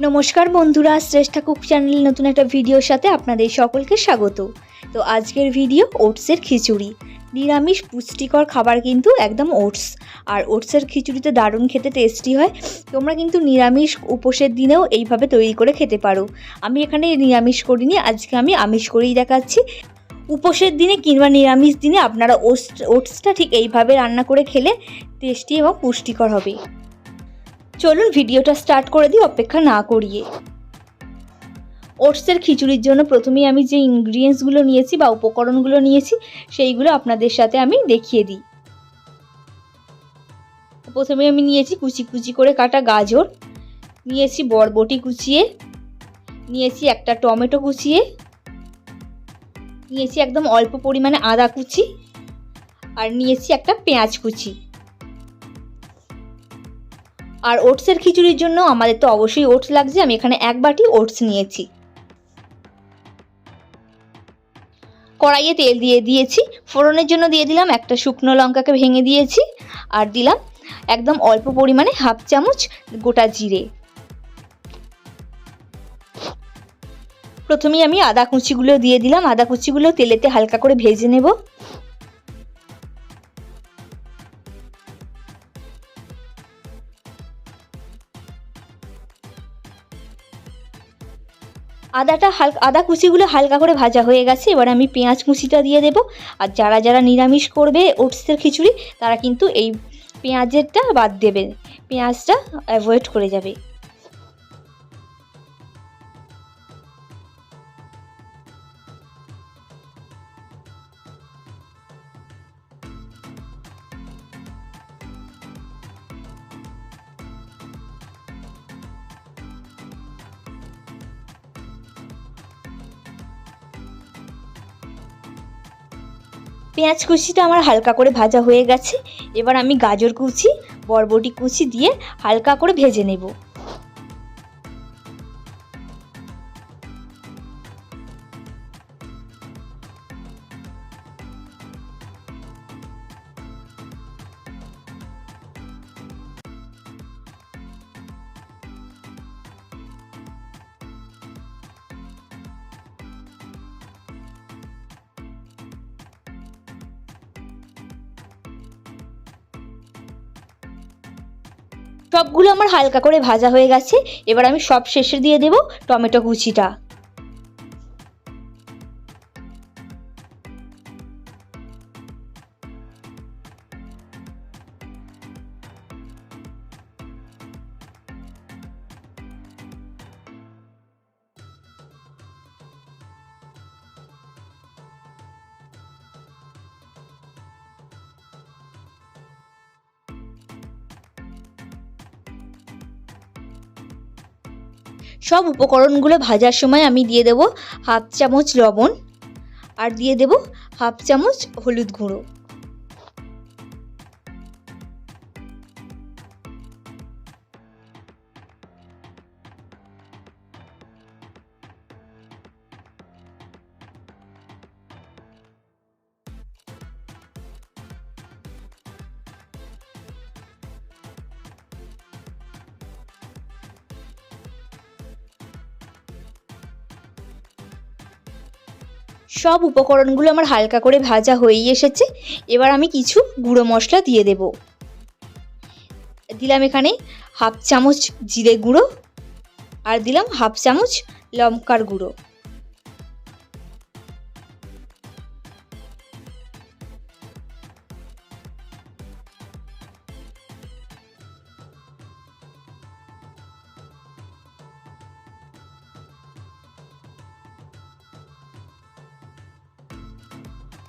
নমস্কার বন্ধুরা, শ্রেষ্ঠা cook channel নতুন একটা ভিডিওর সাথে আপনাদের সকলকে স্বাগত। তো আজকের ভিডিও ওটসের খিচুড়ি। নিরামিষ পুষ্টিকর খাবার কিন্তু একদম ওটস। আর ওটসের খিচুড়িতে দারুণ খেতে টেস্টি হয়। তোমরা কিন্তু নিরামিষ উপোসের দিনেও এইভাবে তৈরি করে খেতে পারো। আমি এখানে নিরামিষ করিনি, আজকে আমি আমিষ করেই দেখাচ্ছি। উপোসের দিনে কিংবা নিরামিষ দিনে আপনারা ওটস, ওটসটা ঠিক এইভাবে রান্না করে খেলে টেস্টি এবং পুষ্টিকর হবে। চলুন ভিডিওটা স্টার্ট করে দিই, অপেক্ষা না করিয়ে। ওটসের খিচুড়ির জন্য প্রথমেই আমি যে ইনগ্রিডিয়েন্টসগুলো নিয়েছি বা উপকরণগুলো নিয়েছি, সেইগুলো আপনাদের সাথে আমি দেখিয়ে দিই। প্রথমে আমি নিয়েছি কুচি কুচি করে কাটা গাজর, নিয়েছি বরবটি কুচিয়ে, নিয়েছি একটা টমেটো কুচিয়ে, নিয়েছি একদম অল্প পরিমাণে আদা কুচি, আর নিয়েছি একটা পেঁয়াজ কুচি। আর ওটসের খিচুড়ির জন্য আমাদের তো অবশ্যই ওটস লাগছে, আমি এখানে এক বাটি ওটস নিয়েছি। কড়াইয়ে তেল দিয়ে দিয়েছি, ফোড়নের জন্য দিয়ে দিলাম একটা শুকনো লঙ্কাকে ভেঙে দিয়েছি, আর দিলাম একদম অল্প পরিমাণে হাফ চামচ গোটা জিরে। প্রথমেই আমি আদা কুচিগুলো দিয়ে দিলাম, আদা কুচিগুলো তেলেতে হালকা করে ভেজে নেব। আদাটা হালকা, আদা কুচিগুলো হালকা করে ভাজা হয়ে গেছে, এবার আমি পেঁয়াজ কুচিটা দিয়ে দেব। আর যারা যারা নিরামিষ করবে ওটসের খিচুড়ি, তারা কিন্তু এই পেঁয়াজেরটা বাদ দেবে, পেঁয়াজটা অ্যাভয়েড করে যাবে। পেঁয়াজ কুচিটা আমার হালকা করে ভাজা হয়ে গেছে। এবার আমি গাজর কুচি, বরবটি কুচি দিয়ে হালকা করে ভেজে নেব। সবগুলো আমার হালকা করে ভাজা হয়ে গেছে। এবার আমি সব শেষে দিয়ে দেব টমেটো কুচিটা। সব উপকরণগুলো ভাজার সময় আমি দিয়ে দেব হাফ চামচ লবণ আর দিয়ে দেব হাফ চামচ হলুদ গুঁড়ো। সব উপকরণগুলো আমার হালকা করে ভাজা হয়েই এসেছে। এবার আমি কিছু গুঁড়ো মশলা দিয়ে দেব। দিলাম এখানে হাফ চামচ জিরে গুঁড়ো আর দিলাম হাফ চামচ লঙ্কার গুঁড়ো।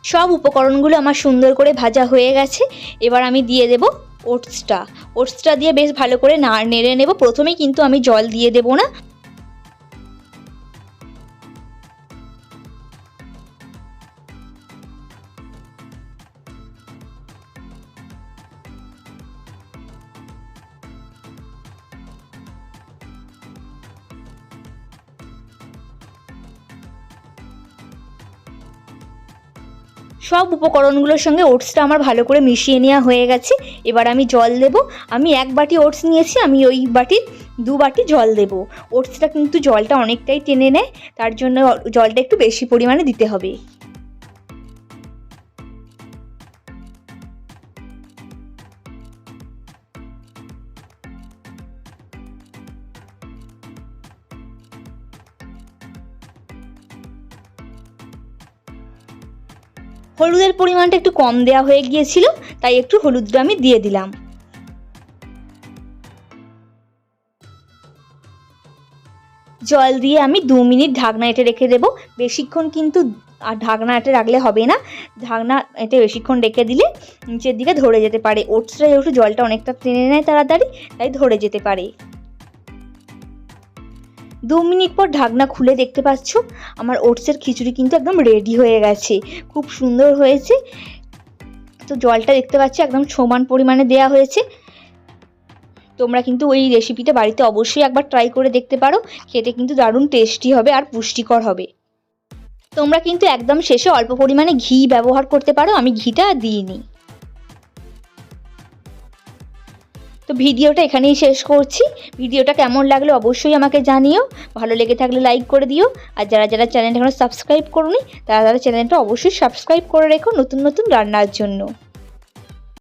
সব উপকরণগুলো আমার সুন্দর করে ভাজা হয়ে গেছে। এবার আমি দিয়ে দেব ওটসটা। ওটসটা দিয়ে বেশ ভালো করে না নেড়ে নেব। প্রথমে কিন্তু আমি জল দিয়ে দেব না। সব উপকরণগুলোর সঙ্গে ওটসটা আমার ভালো করে মিশিয়ে নেওয়া হয়ে গেছে। এবার আমি জল দেব। আমি এক বাটি ওটস নিয়েছি, আমি ওই বাটির দু বাটি জল দেব। ওটসটা কিন্তু জলটা অনেকটাই টেনে নেয়, তার জন্য জলটা একটু বেশি পরিমাণে দিতে হবে। হলুদের পরিমাণটা একটু কম দেওয়া হয়ে গিয়েছিল, তাই একটু হলুদটা আমি দিয়ে দিলাম। জল দিয়ে আমি দু মিনিট ঢাকনা এঁটে রেখে দেবো। বেশিক্ষণ কিন্তু আর ঢাকনা এঁটে রাখলে হবে না। ঢাকনা এঁটে বেশিক্ষণ রেখে দিলে নিচের দিকে ধরে যেতে পারে। ওটসটা যেহেতু জলটা অনেকটা টেনে নেয় তাড়াতাড়ি, তাই ধরে যেতে পারে। দু মিনিট পর ঢাকনা খুলে দেখতে পাচ্ছ, আমার ওটসের খিচুড়ি কিন্তু একদম রেডি হয়ে গেছে। খুব সুন্দর হয়েছে। তো জলটা দেখতে পাচ্ছি, একদম সমান পরিমাণে দেয়া হয়েছে। তোমরা কিন্তু ওই রেসিপিটা বাড়িতে অবশ্যই একবার ট্রাই করে দেখতে পারো। খেতে কিন্তু দারুণ টেস্টি হবে আর পুষ্টিকর হবে। তোমরা কিন্তু একদম শেষে অল্প পরিমাণে ঘি ব্যবহার করতে পারো, আমি ঘিটা দিইনি। তো ভিডিওটা এখানেই শেষ করছি। ভিডিওটা কেমন লাগল অবশ্যই আমাকে জানিও। ভালো লেগে থাকলে লাইক করে দিও। আর যারা যারা চ্যানেলটা এখনও সাবস্ক্রাইব করুন, তারা তারা চ্যানেলটা অবশ্যই সাবস্ক্রাইব করে রেখো নতুন নতুন রান্নার জন্য।